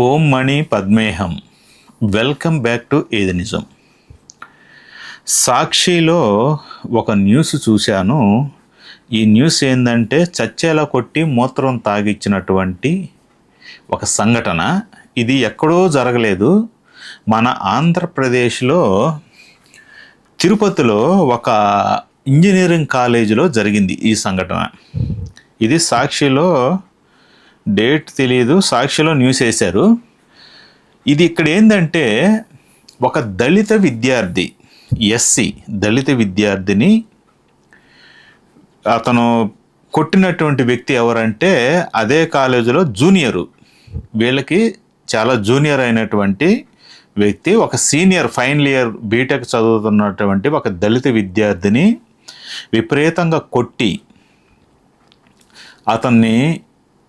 ఓం మణి పద్మేహం. Welcome back to ఏది నిజం సాక్షిలో ఒక న్యూస్ చూశాను. ఈ న్యూస్ ఏంటంటే చచ్చేలా కొట్టి మూత్రం తాగిచ్చినటువంటి ఒక సంఘటన. ఇది ఎక్కడో జరగలేదు. మన ఆంధ్రప్రదేశ్లో తిరుపతిలో ఒక ఇంజనీరింగ్ కాలేజీలో జరిగింది ఈ సంఘటన. ఇది సాక్షిలో డేట్ తెలియదు సాక్షిలో న్యూస్ వేశారు. ఇది ఇక్కడ ఏంటంటే ఒక దళిత విద్యార్థి ఎస్సి దళిత విద్యార్థిని అతను కొట్టినటువంటి వ్యక్తి ఎవరంటే అదే కాలేజీలో జూనియరు. వీళ్ళకి చాలా జూనియర్ అయినటువంటి వ్యక్తి ఒక సీనియర్ ఫైనల్ ఇయర్ బీటెక్ చదువుతున్నటువంటి ఒక దళిత విద్యార్థిని విపరీతంగా కొట్టి అతన్ని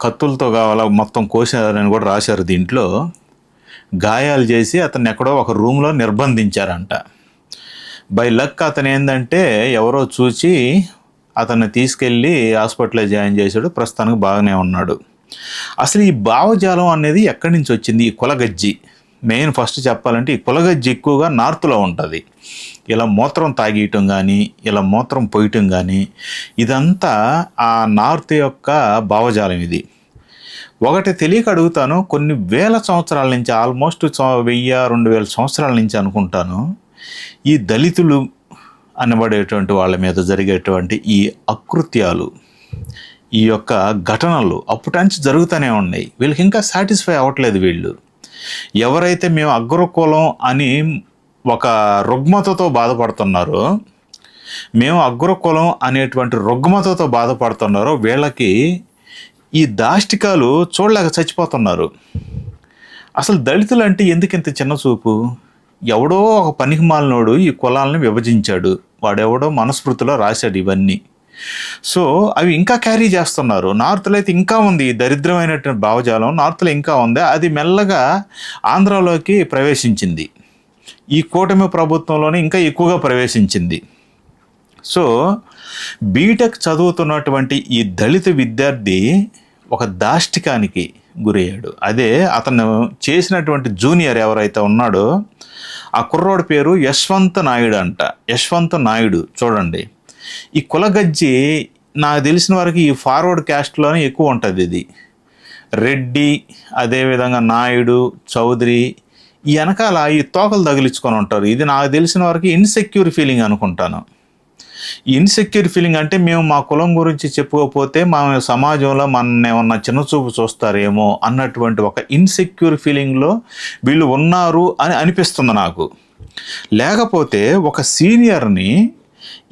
కత్తులతో కావాలా మొత్తం కోసారని కూడా రాశారు దీంట్లో. గాయాలు చేసి అతన్ని ఎక్కడో ఒక రూమ్లో నిర్బంధించారంట. బై లక్ అతను ఏంటంటే ఎవరో చూసి అతన్ని తీసుకెళ్ళి హాస్పిటల్లో జాయిన్ చేశాడు ప్రస్తుతానికి బాగానే ఉన్నాడు. అసలు ఈ భావజాలం అనేది ఎక్కడి నుంచి వచ్చింది? ఈ కులగజ్జి. మెయిన్ ఫస్ట్ చెప్పాలంటే ఈ కులగజ్జి ఎక్కువగా నార్త్లో ఉంటుంది. ఇలా మూత్రం తాగేయటం కానీ ఇలా మూత్రం పోయటం కానీ ఇదంతా ఆ నార్త్ యొక్క భావజాలం ఇది. ఒకటి తెలియక అడుగుతాను కొన్ని వేల సంవత్సరాల నుంచి ఆల్మోస్ట్ వెయ్యి రెండు వేల సంవత్సరాల నుంచి అనుకుంటాను. ఈ దళితులు అనబడేటువంటి వాళ్ళ మీద జరిగేటువంటి ఈ అకృత్యాలు ఈ యొక్క ఘటనలు అప్పుటంచి జరుగుతూనే ఉన్నాయి. వీళ్ళకి ఇంకా సాటిస్ఫై అవ్వట్లేదు వీళ్ళు. ఎవరైతే మేము అగ్రకులం అని ఒక రుగ్మతతో బాధపడుతున్నారో మేము అగ్రకులం అనేటువంటి రుగ్మతతో బాధపడుతున్నారో వీళ్ళకి ఈ దాష్టికాలు చూడలేక చచ్చిపోతున్నారు. అసలు దళితులు అంటే ఎందుకు ఇంత చిన్న చూపు? ఎవడో ఒక పనికిమాలినోడు ఈ కులాలను విభజించాడు. వాడెవడో మనస్మృతిలో రాశాడు ఇవన్నీ. సో అవి ఇంకా క్యారీ చేస్తున్నారు. నార్త్లో అయితే ఇంకా ఉంది దరిద్రమైనటువంటి భావజాలం. నార్త్లో ఇంకా ఉంది. అది మెల్లగా ఆంధ్రాలోకి ప్రవేశించింది. ఈ కూటమి ప్రభుత్వంలోనే ఇంకా ఎక్కువగా ప్రవేశించింది. సో బీటెక్ చదువుతున్నటువంటి ఈ దళిత విద్యార్థి ఒక దాష్టికానికి గురయ్యాడు. అదే అతను చేసినటువంటి జూనియర్ ఎవరైతే ఉన్నాడో ఆ కుర్రోడి పేరు యశ్వంత్ నాయుడు అంట. యశ్వంత్ నాయుడు చూడండి. ఈ కులగజ్జి నాకు తెలిసిన వరకు ఈ ఫార్వర్డ్ క్యాస్ట్లోనే ఎక్కువ ఉంటుంది ఇది. రెడ్డి అదేవిధంగా నాయుడు చౌదరి ఈ వెనకాల ఈ తోకలు తగిలించుకొని ఉంటారు. ఇది నాకు తెలిసిన వరకు ఇన్సెక్యూర్ ఫీలింగ్ అనుకుంటాను. ఇన్సెక్యూర్ ఫీలింగ్ అంటే మేము మా కులం గురించి చెప్పుకోకపోతే మా సమాజంలో మన ఏమన్నా చిన్నచూపు చూస్తారేమో అన్నటువంటి ఒక ఇన్సెక్యూర్ ఫీలింగ్లో వీళ్ళు ఉన్నారు అని అనిపిస్తుంది నాకు. లేకపోతే ఒక సీనియర్ని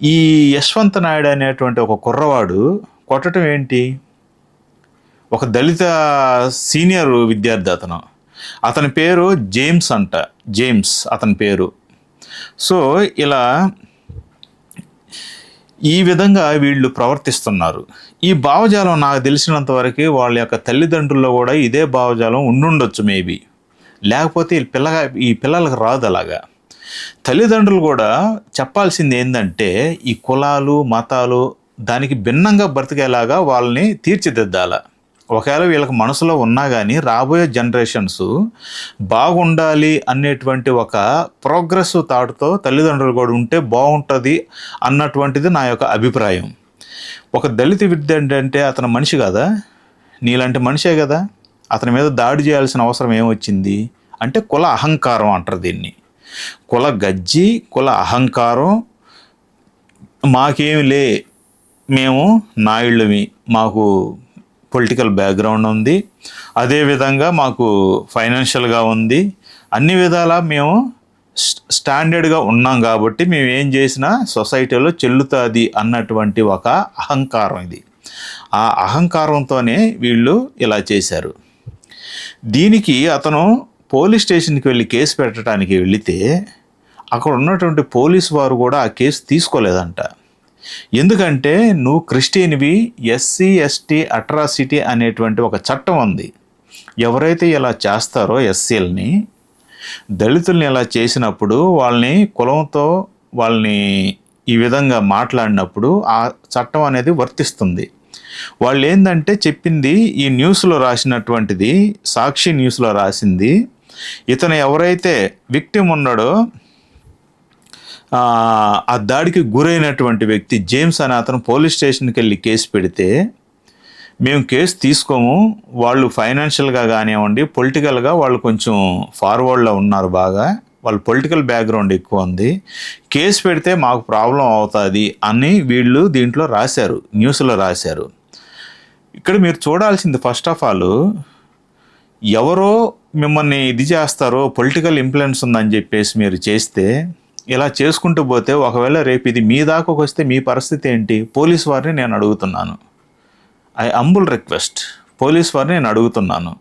ఈ యశ్వంత్ నాయుడు అనేటువంటి ఒక కుర్రవాడు కొట్టడం ఏంటి? ఒక దళిత సీనియర్ విద్యార్థి అతను. అతని పేరు జేమ్స్ అంట. జేమ్స్ అతని పేరు. సో ఇలా ఈ విధంగా వీళ్ళు ప్రవర్తిస్తున్నారు. ఈ భావజాలం నాకు తెలిసినంత వరకు వాళ్ళ యొక్క తల్లిదండ్రుల్లో కూడా ఇదే భావజాలం ఉండుండొచ్చు మేబీ. లేకపోతే ఈ పిల్లగా ఈ పిల్లలకు రాదు అలాగా. తల్లిదండ్రులు కూడా చెప్పాల్సింది ఏంటంటే ఈ కులాలు మతాలు దానికి భిన్నంగా బ్రతికేలాగా వాళ్ళని తీర్చిదిద్దాల. ఒకవేళ వీళ్ళకి మనసులో ఉన్నా కానీ రాబోయే జనరేషన్స్ బాగుండాలి అనేటువంటి ఒక ప్రోగ్రెస్ థాట్తో తల్లిదండ్రులు కూడా ఉంటే బాగుంటుంది అన్నటువంటిది నా యొక్క అభిప్రాయం. ఒక దళిత విద్య ఏంటంటే అతను మనిషి కదా? నీలాంటి మనిషే కదా? అతని మీద దాడి చేయాల్సిన అవసరం ఏమొచ్చింది? అంటే కుల అహంకారం అంటారు దీన్ని. కుల గజ్జి కుల అహంకారం మాకేమి లే మేము నాయుళ్ళమి మాకు పొలిటికల్ బ్యాక్గ్రౌండ్ ఉంది. అదేవిధంగా మాకు ఫైనాన్షియల్గా ఉంది. అన్ని విధాలా మేము స్- స్టాండర్డ్గా ఉన్నాం కాబట్టి మేము ఏం చేసినా సొసైటీలో చెల్లుతుంది అన్నటువంటి ఒక అహంకారం ఇది. ఆ అహంకారంతోనే వీళ్ళు ఇలా చేశారు. దీనికి అతను పోలీస్ స్టేషన్కి వెళ్ళి కేసు పెట్టడానికి వెళితే అక్కడ ఉన్నటువంటి పోలీసు వారు కూడా ఆ కేసు తీసుకోలేదంట. ఎందుకంటే నువ్వు క్రిస్టియన్వి ఎస్సీ ఎస్టీ అట్రాసిటీ అనేటువంటి ఒక చట్టం ఉంది. ఎవరైతే ఇలా చేస్తారో ఎస్సీలని దళితుల్ని ఇలా చేసినప్పుడు వాళ్ళని కులంతో వాళ్ళని ఈ విధంగా మాట్లాడినప్పుడు ఆ చట్టం అనేది వర్తిస్తుంది. వాళ్ళు ఏంటంటే చెప్పింది ఈ న్యూస్లో రాసినటువంటిది సాక్షి న్యూస్లో రాసింది. ఇతను ఎవరైతే విక్టిమ్ ఉన్నాడో ఆ, దాడికి గురైనటువంటి వ్యక్తి జేమ్స్ అనే అతను పోలీస్ స్టేషన్కి వెళ్ళి కేసు పెడితే మేము కేసు తీసుకోము వాళ్ళు ఫైనాన్షియల్గా కానివ్వండి పొలిటికల్గా వాళ్ళు కొంచెం ఫార్వర్డ్లో ఉన్నారు బాగా వాళ్ళు పొలిటికల్ బ్యాక్గ్రౌండ్ ఎక్కువ ఉంది కేసు పెడితే మాకు ప్రాబ్లం అవుతుంది అని వీళ్ళు దీంట్లో రాశారు న్యూస్లో రాశారు. ఇక్కడ మీరు చూడాల్సింది ఫస్ట్ ఆఫ్ ఆల్ ఎవరో మిమ్మల్ని ఇది చేస్తారో పొలిటికల్ ఇన్ఫ్లుయెన్స్ ఉందని చెప్పేసి మీరు చేస్తే ఇలా చేసుకుంటూ పోతే ఒకవేళ రేపు ఇది మీ దాకాకు వస్తే మీ పరిస్థితి ఏంటి? పోలీస్ వారిని నేను అడుగుతున్నాను. ఐ అంబుల్ రిక్వెస్ట్ పోలీస్ వారిని నేను అడుగుతున్నాను.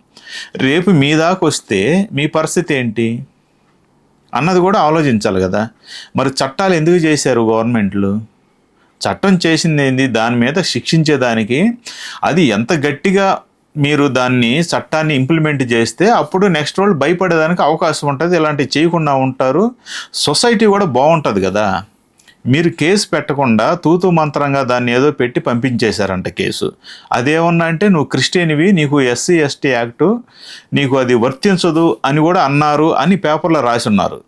రేపు మీ దాకా వస్తే మీ పరిస్థితి ఏంటి? అన్నది కూడా ఆలోచించాలి కదా. మరి చట్టాలు ఎందుకు చేశారు గవర్నమెంట్లు? చట్టం చేసింది ఏంది? దాని మీద శిక్షించేదానికి అది ఎంత గట్టిగా మీరు దాన్ని చట్టాన్ని ఇంప్లిమెంట్ చేస్తే అప్పుడు నెక్స్ట్ వాళ్ళు భయపడేదానికి అవకాశం ఉంటుంది. ఇలాంటివి చేయకుండా ఉంటారు. సొసైటీ కూడా బాగుంటుంది కదా. మీరు కేసు పెట్టకుండా తూతు మంత్రంగా దాన్ని ఏదో పెట్టి పంపించేశారంట కేసు. అదేమన్నా అంటే నువ్వు క్రిస్టియన్వి నీకు ఎస్సీ ఎస్టీ యాక్టు నీకు అది వర్తించదు అని కూడా అన్నారు అని పేపర్లో రాసి ఉన్నారు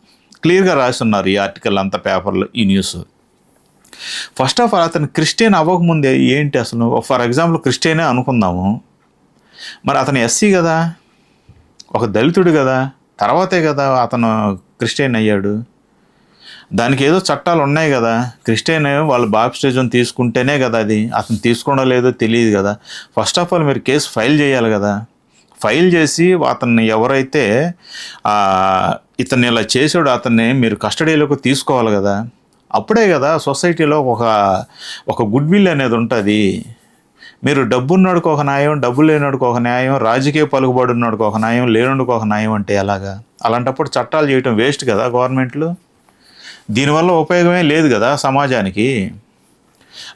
క్లియర్గా రాసి ఉన్నారు ఈ ఆర్టికల్ అంత పేపర్లో ఈ న్యూస్ ఫస్ట్ ఆఫ్ ఆల్ అతను క్రిస్టియన్ అవ్వకముందే ఏంటి అసలు? ఫర్ ఎగ్జాంపుల్ క్రిస్టియనే అనుకుందాము. మరి అతను ఎస్సీ కదా ఒక దళితుడు కదా తర్వాతే కదా అతను క్రిస్టియన్ అయ్యాడు. దానికి ఏదో చట్టాలు ఉన్నాయి కదా క్రిస్టియన్ వాళ్ళు బాప్టిజం తీసుకుంటేనే కదా అది. అతను తీసుకోవడం లేదో తెలియదు కదా. ఫస్ట్ ఆఫ్ ఆల్ మీరు కేసు ఫైల్ చేయాలి కదా. ఫైల్ చేసి అతన్ని ఎవరైతే ఇతన్ని ఇలా చేసాడో అతన్ని మీరు కస్టడీలోకి తీసుకోవాలి కదా. అప్పుడే కదా సొసైటీలో ఒక ఒక గుడ్ విల్ అనేది ఉంటుంది. మీరు డబ్బున్నోడికి ఒక న్యాయం డబ్బు లేనోడికి ఒక న్యాయం రాజకీయ పలుకుబడి ఉన్నోడికి ఒక న్యాయం లేనోడికి ఒక న్యాయం అంటే ఎలాగా? అలాంటప్పుడు చట్టాలు చేయటం వేస్ట్ కదా గవర్నమెంట్లు? దీనివల్ల ఉపయోగమే లేదు కదా సమాజానికి?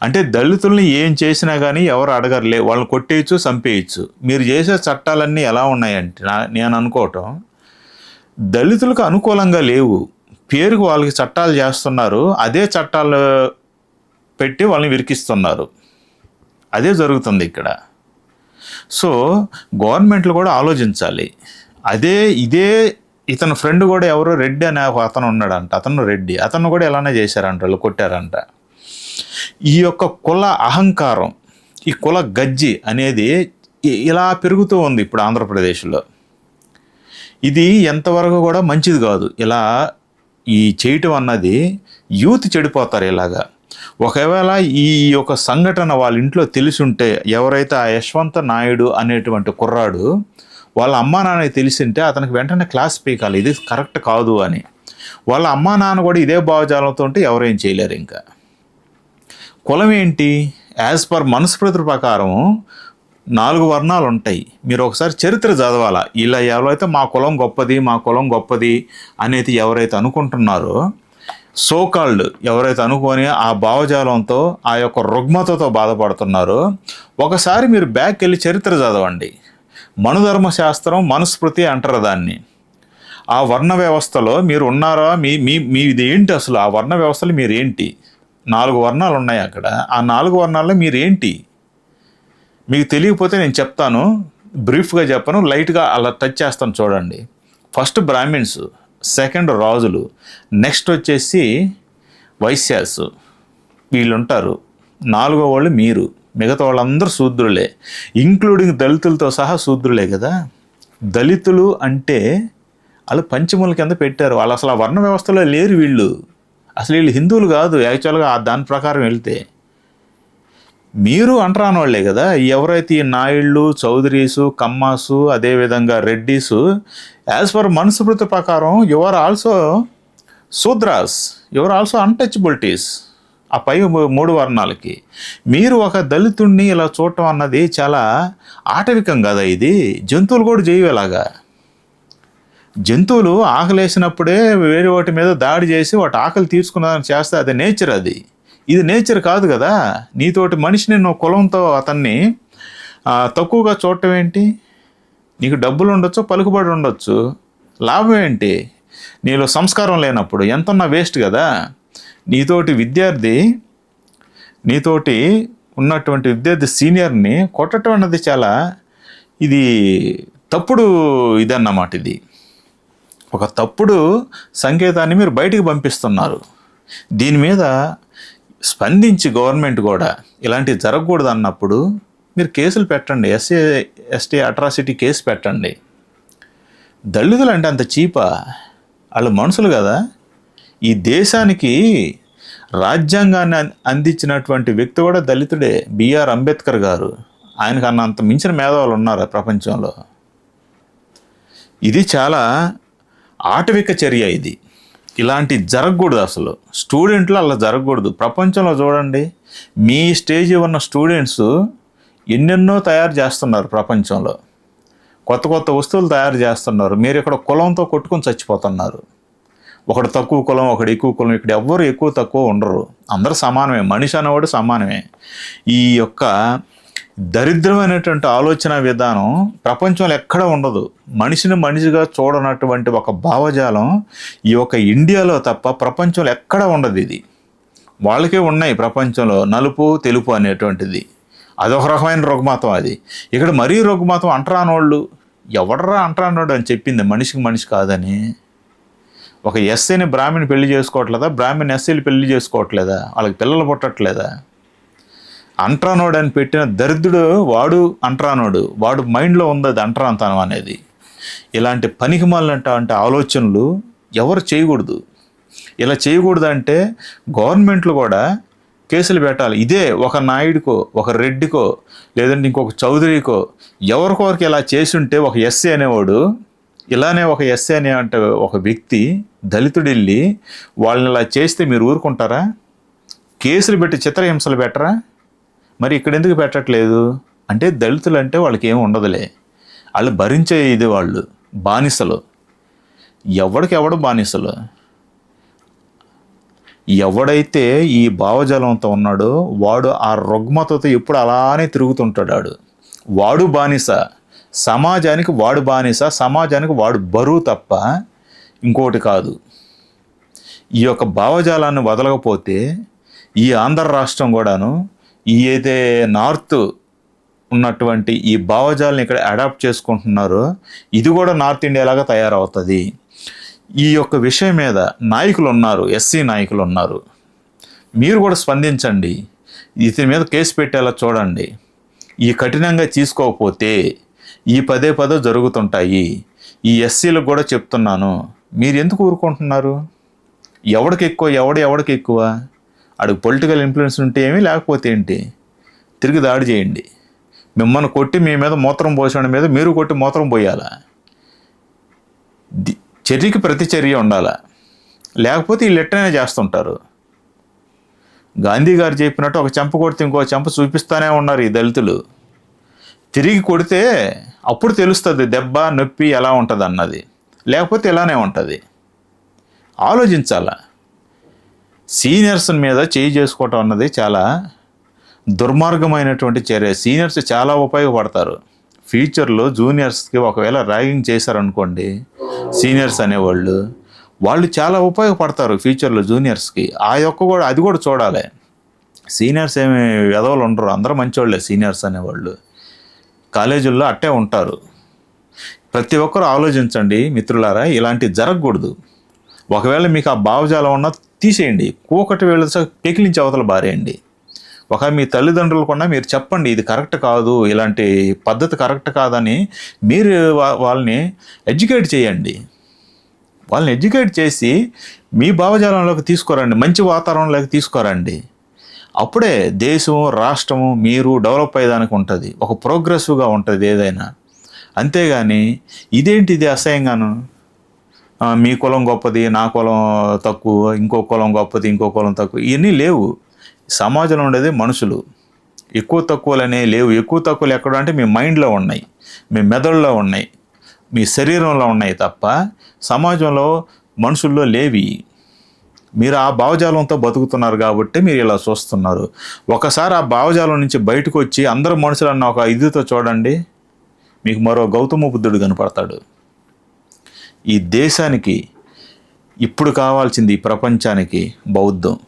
అంటే దళితుల్ని ఏం చేసినా కానీ ఎవరు అడగరులే వాళ్ళని కొట్టేయచ్చు చంపేయచ్చు. మీరు చేసే చట్టాలన్నీ ఎలా ఉన్నాయంటే నా- నేను అనుకోవటం దళితులకు అనుకూలంగా లేవు. పేరుకు వాళ్ళకి చట్టాలు చేస్తున్నారు అదే చట్టాలు పెట్టి వాళ్ళని విరికిస్తున్నారు. అదే జరుగుతుంది ఇక్కడ. సో గవర్నమెంట్లు కూడా ఆలోచించాలి. అదే ఇదే ఇతని ఫ్రెండ్ కూడా ఎవరో రెడ్డి అనే ఒక అతను ఉన్నాడంట. అతను రెడ్డి. అతను కూడా ఇలానే చేశారంట వాళ్ళు కొట్టారంట. ఈ యొక్క కుల అహంకారం ఈ కుల గజ్జి అనేది ఇలా పెరుగుతూ ఉంది ఇప్పుడు ఆంధ్రప్రదేశ్లో. ఇది ఎంతవరకు కూడా మంచిది కాదు. ఇలా ఈ చేయటం అన్నది యూత్ చెడిపోతారు ఇలాగా. ఒకవేళ ఈ యొక్క సంఘటన వాళ్ళ ఇంట్లో తెలిసి ఉంటే ఎవరైతే ఆ యశ్వంత నాయుడు అనేటువంటి కుర్రాడు వాళ్ళ అమ్మా నాన్నకి తెలిసింటే అతనికి వెంటనే క్లాస్ పీకాలి. ఇది కరెక్ట్ కాదు అని. వాళ్ళ అమ్మా నాన్న కూడా ఇదే భావజాలంతో ఉంటే ఎవరేం చేయలేరు ఇంకా. కులం ఏంటి? యాజ్ పర్ మనుస్మృతి ప్రకారం నాలుగు వర్ణాలు ఉంటాయి. మీరు ఒకసారి చరిత్ర చదవాలా? ఇలా ఎవరైతే మా కులం గొప్పది మా కులం గొప్పది అనేది ఎవరైతే అనుకుంటున్నారో సోకాల్డ్ ఎవరైతే అనుకొని ఆ భావజాలంతో ఆ యొక్క రుగ్మతతో బాధపడుతున్నారో ఒకసారి మీరు బ్యాక్ వెళ్ళి చరిత్ర చదవండి. మనుధర్మ శాస్త్రం మనుస్మృతి అంటారు దాన్ని. ఆ వర్ణ వ్యవస్థలో మీరు ఉన్నారా మీ మీ మీది ఏంటి అసలు? ఆ వర్ణ వ్యవస్థలో మీరు ఏంటి నాలుగు వర్ణాలు ఉన్నాయి అక్కడ. ఆ నాలుగు వర్ణాల్లో మీరు ఏంటి మీకు తెలియకపోతే నేను చెప్తాను. బ్రీఫ్గా చెప్పను. లైట్గా అలా టచ్ చేస్తాను చూడండి. First Brahmins. సెకండ్ రాజులు. నెక్స్ట్ వచ్చేసి వైశ్యాస్. వీళ్ళు ఉంటారు నాలుగో వాళ్ళు మీరు. మిగతా వాళ్ళందరూ శూద్రులే. ఇంక్లూడింగ్ దళితులతో సహా శూద్రులే కదా. దళితులు అంటే వాళ్ళు పంచముల కింద పెట్టారు. వాళ్ళు అసలు ఆ వర్ణ వ్యవస్థలో లేరు వీళ్ళు. అసలు వీళ్ళు హిందువులు కాదు. యాక్చువల్గా దాని ప్రకారం వెళ్తే. మీరు అంటరాని వాళ్ళే కదా. ఎవరైతే ఈ నాయుళ్ళు చౌదరీసు కమ్మాసు అదేవిధంగా రెడ్డీసు యాజ్ పర్ మనుస్మృతి ప్రకారం your also Shudras. Your also untouchabilities ఆ పై మూడు వర్ణాలకి. మీరు ఒక దళితుణ్ణి ఇలా చూడటం అన్నది చాలా ఆటవికం కదా ఇది. జంతువులు కూడా చేయవేలాగా జంతువులు ఆకలేసినప్పుడే వేరే వాటి మీద దాడి చేసి వాటి ఆకలి తీర్చుకున్నారని చేస్తే అది నేచర్ అది. ఇది నేచర్ కాదు కదా. నీతోటి మనిషిని నువ్వు కులంతో అతన్ని తక్కువగా చూడటం ఏంటి? నీకు డబ్బులు ఉండొచ్చు పలుకుబడి ఉండొచ్చు. లాభం ఏంటి? నీలో సంస్కారం లేనప్పుడు ఎంతన్నా వేస్ట్ కదా. నీతోటి విద్యార్థి నీతోటి ఉన్నటువంటి విద్యార్థి సీనియర్ని కొట్టడం అన్నది చాలా ఇది తప్పుడు ఇదన్నమాట ఇది. ఒక తప్పుడు సంకేతాన్ని మీరు బయటికి పంపిస్తున్నారు. దీని మీద స్పందించి గవర్నమెంట్ కూడా ఇలాంటివి జరగకూడదు అన్నప్పుడు మీరు కేసులు పెట్టండి. ఎస్సీ ఎస్టీ అట్రాసిటీ కేసు పెట్టండి. దళితులు అంటే అంత చీపా. వాళ్ళు మనుషులు కదా. ఈ దేశానికి రాజ్యాంగాన్ని అందించినటువంటి వ్యక్తి కూడా దళితుడే. బిఆర్ అంబేద్కర్ గారు. ఆయనకు అన్నంత మించిన మేధావులు ఉన్నారు ప్రపంచంలో. ఇది చాలా ఆటవిక చర్య ఇది. ఇలాంటి జరగకూడదు అసలు. స్టూడెంట్లు అలా జరగకూడదు. ప్రపంచంలో చూడండి మీ స్టేజ్ ఉన్న స్టూడెంట్స్ ఎన్నెన్నో తయారు చేస్తున్నారు ప్రపంచంలో. కొత్త కొత్త వస్తువులు తయారు చేస్తున్నారు. మీరు ఇక్కడ కులంతో కొట్టుకొని చచ్చిపోతున్నారు. ఒకడు తక్కువ కులం ఒకడు ఎక్కువ కులం ఇక్కడ ఎవ్వరు ఎక్కువ తక్కువ ఉండరు. అందరూ సమానమే. మనిషి అనేవాడు సమానమే. ఈ యొక్క దరిద్రమైనటువంటి ఆలోచన విధానం ప్రపంచంలో ఎక్కడ ఉండదు. మనిషిని మనిషిగా చూడనటువంటి ఒక భావజాలం ఈ యొక్క ఇండియాలో తప్ప ప్రపంచంలో ఎక్కడ ఉండదు ఇది. వాళ్ళకే ఉన్నాయి ప్రపంచంలో నలుపు తెలుపు అనేటువంటిది. అదొక రకమైన రుగ్మతం అది. ఇక్కడ మరీ రుగ్మతం అంటరానోళ్ళు. ఎవడరా అంటరానోడు అని చెప్పింది మనిషికి మనిషి కాదని. ఒక ఎస్సీని బ్రాహ్మణి పెళ్ళి చేసుకోవట్లేదా? బ్రాహ్మణ్ ఎస్సీలు పెళ్ళి చేసుకోవట్లేదా? వాళ్ళకి పిల్లలు పుట్టట్లేదా? అంట్రానోడు అని పెట్టిన దరిద్రుడు వాడు అంట్రానోడు వాడు మైండ్లో ఉంది అది అంట్రాంతనం అనేది. ఇలాంటి పనికి అంటే ఆలోచనలు ఎవరు చేయకూడదు. ఇలా చేయకూడదు అంటే గవర్నమెంట్లు కూడా కేసులు పెట్టాలి. ఇదే ఒక నాయుడికో ఒక రెడ్డికో లేదంటే ఇంకొక చౌదరికో ఎవరికొరికి ఇలా చేసి ఉంటే ఒక ఎస్సీ అనేవాడు ఇలానే ఒక ఎస్సీ అనే అంటే ఒక వ్యక్తి దళితుడు వెళ్ళి వాళ్ళని ఇలా చేస్తే మీరు ఊరుకుంటారా? కేసులు పెట్టి చిత్రహింసలు పెట్టరా? మరి ఇక్కడ ఎందుకు పెట్టట్లేదు? అంటే దళితులు అంటే వాళ్ళకి ఏమి ఉండదులే. వాళ్ళు భరించే ఇది వాళ్ళు బానిసలు. ఎవడికి ఎవడు బానిసలు? ఎవడైతే ఈ భావజాలంతో ఉన్నాడో వాడు ఆ రుగ్మతతో ఎప్పుడు అలానే తిరుగుతుంటాడు వాడు వాడు బానిస. సమాజానికి వాడు బానిస సమాజానికి వాడు బరువు తప్ప ఇంకోటి కాదు. ఈ యొక్క భావజాలాన్ని వదలకపోతే ఈ ఆంధ్ర రాష్ట్రం కూడాను ఈ నార్త్ ఉన్నటువంటి ఈ భావజాలను ఇక్కడ అడాప్ట్ చేసుకుంటున్నారో ఇది కూడా నార్త్ ఇండియాలాగా తయారవుతుంది. ఈ యొక్క విషయం మీద నాయకులు ఉన్నారు ఎస్సీ నాయకులు ఉన్నారు మీరు కూడా స్పందించండి. ఇతని మీద కేసు పెట్టేలా చూడండి. ఈ కఠినంగా తీసుకోకపోతే ఈ పదే పదే జరుగుతుంటాయి. ఈ ఎస్సీలకు కూడా చెప్తున్నాను. మీరు ఎందుకు ఊరుకుంటున్నారు? ఎవడికి ఎక్కువ? ఎవడు ఎవడికి ఎక్కువ? అడుగు పొలిటికల్ ఇన్ఫ్లుయెన్స్ ఉంటే ఏమి లేకపోతే ఏంటి? తిరిగి దాడి చేయండి. మిమ్మల్ని కొట్టి మీ మీద మూత్రం పోసిన మీద మీరు కొట్టి మూత్రం పోయాలా? చర్యకి ప్రతి చర్య ఉండాలా? లేకపోతే వీళ్ళు ఎట్టనే చేస్తుంటారు. గాంధీ గారు చెప్పినట్టు ఒక చెంప కొడితే ఇంకో చెంప చూపిస్తానే ఉన్నారు ఈ దళితులు. తిరిగి కొడితే అప్పుడు తెలుస్తుంది దెబ్బ నొప్పి ఎలా ఉంటుంది అన్నది లేకపోతే ఇలానే ఉంటుంది. ఆలోచించాలా? సీనియర్స్ మీద చేయి చేసుకోవటం అన్నది చాలా దుర్మార్గమైనటువంటి చర్య. సీనియర్స్ చాలా ఉపయోగపడతారు. ఫ్యూచర్లో జూనియర్స్కి ఒకవేళ ర్యాగింగ్ చేశారనుకోండి సీనియర్స్ అనేవాళ్ళు వాళ్ళు చాలా ఉపయోగపడతారు ఫ్యూచర్లో జూనియర్స్కి. ఆ యొక్క కూడా అది కూడా చూడాలి. సీనియర్స్ ఏమి వెధవలు ఉండరు. అందరూ మంచివాళ్ళే సీనియర్స్ అనేవాళ్ళు. కాలేజీల్లో అట్టే ఉంటారు. ప్రతి ఒక్కరు ఆలోచించండి మిత్రులారా ఇలాంటివి జరగకూడదు. ఒకవేళ మీకు ఆ భావజాలం ఉన్నా తీసేయండి. కూకటి వేళ పెకిలించి అవతల బారేయండి. ఒక మీ తల్లిదండ్రులు కూడా మీరు చెప్పండి ఇది కరెక్ట్ కాదు ఇలాంటి పద్ధతి కరెక్ట్ కాదని మీరు వాళ్ళని ఎడ్యుకేట్ చేయండి. వాళ్ళని ఎడ్యుకేట్ చేసి మీ భావజాలంలోకి తీసుకురండి మంచి వాతావరణంలోకి తీసుకురండి. అప్పుడే దేశం రాష్ట్రము మీరు డెవలప్ అయ్యేదానికి ఉంటుంది. ఒక ప్రోగ్రెసివ్గా ఉంటుంది ఏదైనా. అంతేగాని ఇదేంటి ఇది అసహ్యంగాను? మీ కులం గొప్పది నా కులం తక్కువ ఇంకో కులం గొప్పది ఇంకో కులం తక్కువ ఇవన్నీ లేవు. సమాజంలో ఉండేది మనుషులు. ఎక్కువ తక్కువలు అనేవి లేవు. ఎక్కువ తక్కువలు ఎక్కడ అంటే మీ మైండ్లో ఉన్నాయి మీ మెదడులో ఉన్నాయి మీ శరీరంలో ఉన్నాయి తప్ప సమాజంలో మనుషుల్లో లేవి. మీరు ఆ భావజాలంతో బతుకుతున్నారు కాబట్టి మీరు ఇలా చూస్తున్నారు. ఒకసారి ఆ భావజాలం నుంచి బయటకు వచ్చి అందరు మనుషులు అన్న ఒక ఇదితో చూడండి మీకు మరో గౌతమ బుద్ధుడు కనపడతాడు. ఈ దేశానికి ఇప్పుడు కావాల్సింది ఈ ప్రపంచానికి బౌద్ధం.